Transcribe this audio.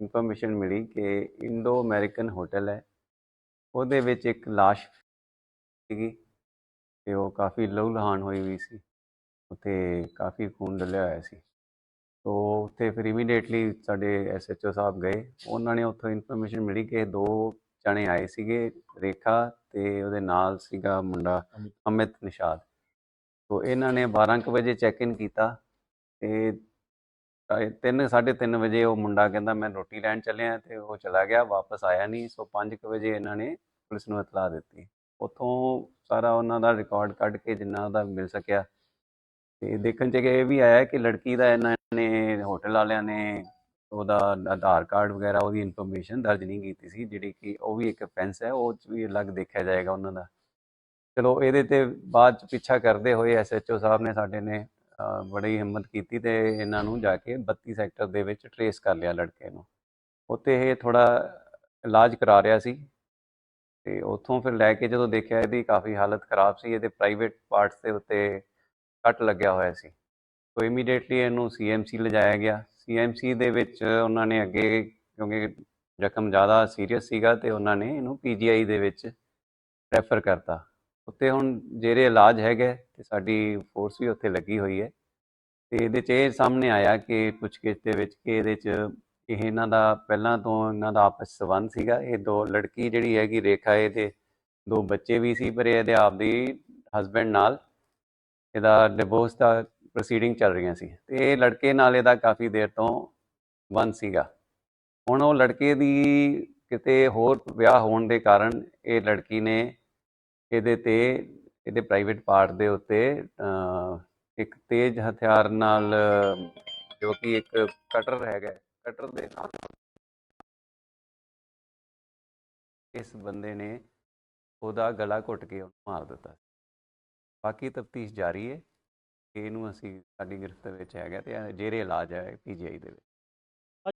Information ਮਿਲੀ ਕਿ Indo American hotel ਹੈ। ਉਹਦੇ ਵਿੱਚ ਇੱਕ ਲਾਸ਼ ਸੀਗੀ ਤੇ ਉਹ ਕਾਫੀ ਲਹੂ ਲਹਾਨ ਹੋਈ ਹੋਈ ਸੀ। ਉੱਥੇ ਕਾਫੀ ਖੂਨ ਡੁੱਲਿਆ ਹੋਇਆ ਸੀ। ਤੋ ਉੱਥੇ ਫਿਰ ਇਮੀਡੀਏਟਲੀ ਸਾਡੇ ਐਸਐਚਓ ਸਾਹਿਬ ਗਏ। ਉਹਨਾਂ ਨੇ ਉੱਥੋਂ ਇਨਫੋਰਮੇਸ਼ਨ ਮਿਲੀ ਕਿ ਦੋ ਜਣੇ ਆਏ ਸੀਗੇ ਰੇਖਾ ਤੇ ਉਹਦੇ ਨਾਲ ਸੀਗਾ ਮੁੰਡਾ ਅਮਿਤ। ਨਿਸ਼ਾਦ। ਤੋ ਇਹਨਾਂ ਨੇ 12 ਕੁ ਵਜੇ ਚੈੱਕ ਇਨ ਕੀਤਾ ਤੇ 3 3:30 ਵਜੇ ਉਹ ਮੁੰਡਾ ਕਹਿੰਦਾ, ਮੈਂ ਰੋਟੀ ਲੈਣ ਚੱਲਿਆ ਤੇ ਉਹ ਚਲਾ ਗਿਆ, ਵਾਪਸ ਆਇਆ ਨਹੀਂ। ਸੋ 5 ਕੁ ਵਜੇ ਇਹਨਾਂ ਨੇ ਪੁਲਿਸ ਨੂੰ ਇਤਲਾਹ ਦਿੱਤੀ। ਉੱਥੋਂ ਸਾਰਾ ਉਹਨਾਂ ਦਾ ਰਿਕਾਰਡ ਕੱਢ ਕੇ ਜਿੰਨਾ ਦਾ ਮਿਲ ਸਕਿਆ। ਤੇ ਦੇਖਣ ਚ ਇਹ ਵੀ ਆਇਆ ਕਿ ਲੜਕੀ ਦਾ ਇਹਨਾਂ ਨੇ, ਹੋਟਲ ਵਾਲਿਆਂ ਨੇ ਉਹਦਾ ਆਧਾਰ ਕਾਰਡ ਵਗੈਰਾ, ਉਹਦੀ ਇਨਫੋਰਮੇਸ਼ਨ ਦਰਜ ਨਹੀਂ ਕੀਤੀ ਸੀ, ਜਿਹੜੀ ਕਿ ਉਹ ਵੀ ਇੱਕ ਅਫੈਂਸ ਹੈ, ਉਹ 'ਚ ਵੀ ਅਲੱਗ ਦੇਖਿਆ ਜਾਏਗਾ ਉਹਨਾਂ ਦਾ। ਚਲੋ, ਇਹਦੇ ਤੇ ਬਾਅਦ ਚ ਪਿੱਛਾ ਕਰਦੇ ਹੋਏ ਐਸਐਚਓ ਸਾਹਿਬ ਨੇ ਸਾਡੇ ਨੇ ਬੜੀ ਹਿੰਮਤ ਕੀਤੀ ਤੇ ਇਹਨਾਂ ਨੂੰ ਜਾ ਕੇ 32 ਸੈਕਟਰ ਦੇ ਵਿੱਚ ਟਰੇਸ ਕਰ ਲਿਆ ਲੜਕੇ ਨੂੰ। ਉੱਥੇ ਇਹ ਥੋੜਾ ਇਲਾਜ ਕਰਾ ਰਿਹਾ ਸੀ ਤੇ ਉੱਥੋਂ ਫਿਰ ਲੈ ਕੇ ਜਦੋਂ ਦੇਖਿਆ ਇਹਦੀ ਕਾਫੀ ਹਾਲਤ ਖਰਾਬ ਸੀ, ਇਹਦੇ ਪ੍ਰਾਈਵੇਟ ਪਾਰਟਸ ਦੇ ਉੱਤੇ ਕੱਟ ਲੱਗਿਆ ਹੋਇਆ ਸੀ। ਸੋ ਇਮੀਡੀਏਟਲੀ ਇਹਨੂੰ ਸੀਐਮਸੀ ਲਿਜਾਇਆ ਗਿਆ। ਸੀਐਮਸੀ ਦੇ ਵਿੱਚ ਉਹਨਾਂ ਨੇ ਅੱਗੇ ਕਿਉਂਕਿ ਜ਼ਖਮ ਜ਼ਿਆਦਾ ਸੀਰੀਅਸ ਸੀਗਾ ਤੇ ਉਹਨਾਂ ਨੇ ਇਹਨੂੰ ਪੀਜੀਆਈ ਦੇ ਵਿੱਚ ਰੈਫਰ ਕਰਤਾ। ਉੱਤੇ ਹੁਣ ਜਿਹੜੇ ਇਲਾਜ ਹੈਗੇ ਤੇ ਸਾਡੀ ਫੋਰਸ ਵੀ ਉੱਥੇ ਲੱਗੀ ਹੋਈ ਹੈ। ਤੇ ਇਹਦੇ 'ਚ ਇਹ ਸਾਹਮਣੇ ਆਇਆ ਕਿ ਪੁੱਛਗਿੱਛ ਦੇ ਵਿੱਚ ਕਿ ਇਹਦੇ 'ਚ ਇਹ ਇਹਨਾਂ ਦਾ ਪਹਿਲਾਂ ਤੋਂ ਇਹਨਾਂ ਦਾ ਆਪਸ ਸੰਬੰਧ ਸੀਗਾ। ਇਹ ਦੋ ਲੜਕੀ ਜਿਹੜੀ ਹੈਗੀ ਰੇਖਾ, ਇਹਦੇ ਦੋ ਬੱਚੇ ਵੀ ਸੀ, ਪਰ ਇਹਦੇ ਆਪਦੀ ਹਸਬੈਂਡ ਨਾਲ ਇਹਦਾ ਡਿਵੋਰਸ ਦਾ ਪ੍ਰੋਸੀਡਿੰਗ ਚੱਲ ਰਹੀਆਂ ਸੀ। ਤੇ ਇਹ ਲੜਕੇ ਨਾਲ ਇਹਦਾ ਕਾਫੀ ਦੇਰ ਤੋਂ ਬੰਦ ਸੀਗਾ। ਹੁਣ ਉਹ ਲੜਕੇ ਦੀ ਕਿਤੇ ਹੋਰ ਵਿਆਹ ਹੋਣ ਦੇ ਕਾਰਨ ਇਹ ਲੜਕੀ ਨੇ ਇਹਦੇ ਤੇ, ਇਹਦੇ ਪ੍ਰਾਈਵੇਟ ਪਾਰਟ ਦੇ ਉੱਤੇ ਇੱਕ ਤੇਜ਼ ਹਥਿਆਰ ਨਾਲ, ਜੋ ਕਿ ਇੱਕ ਕਟਰ ਹੈਗਾ ਕਟਰ ਦੇ ਨਾਲ ਇਸ ਬੰਦੇ ਨੇ ਉਹਦਾ ਗਲਾ ਘੁੱਟ ਕੇ ਉਹਨੂੰ ਮਾਰ ਦਿੱਤਾ। ਬਾਕੀ ਤਫਤੀਸ਼ ਜਾਰੀ ਹੈ ਕਿ ਇਹਨੂੰ ਅਸੀਂ ਸਾਡੀ ਗ੍ਰਿਫਤ ਵਿੱਚ ਹੈਗਾ ਤੇ ਇਹ ਜੇਰੇ ਇਲਾਜ ਹੈ ਪੀਜੀਆਈ ਦੇ ਵਿੱਚ।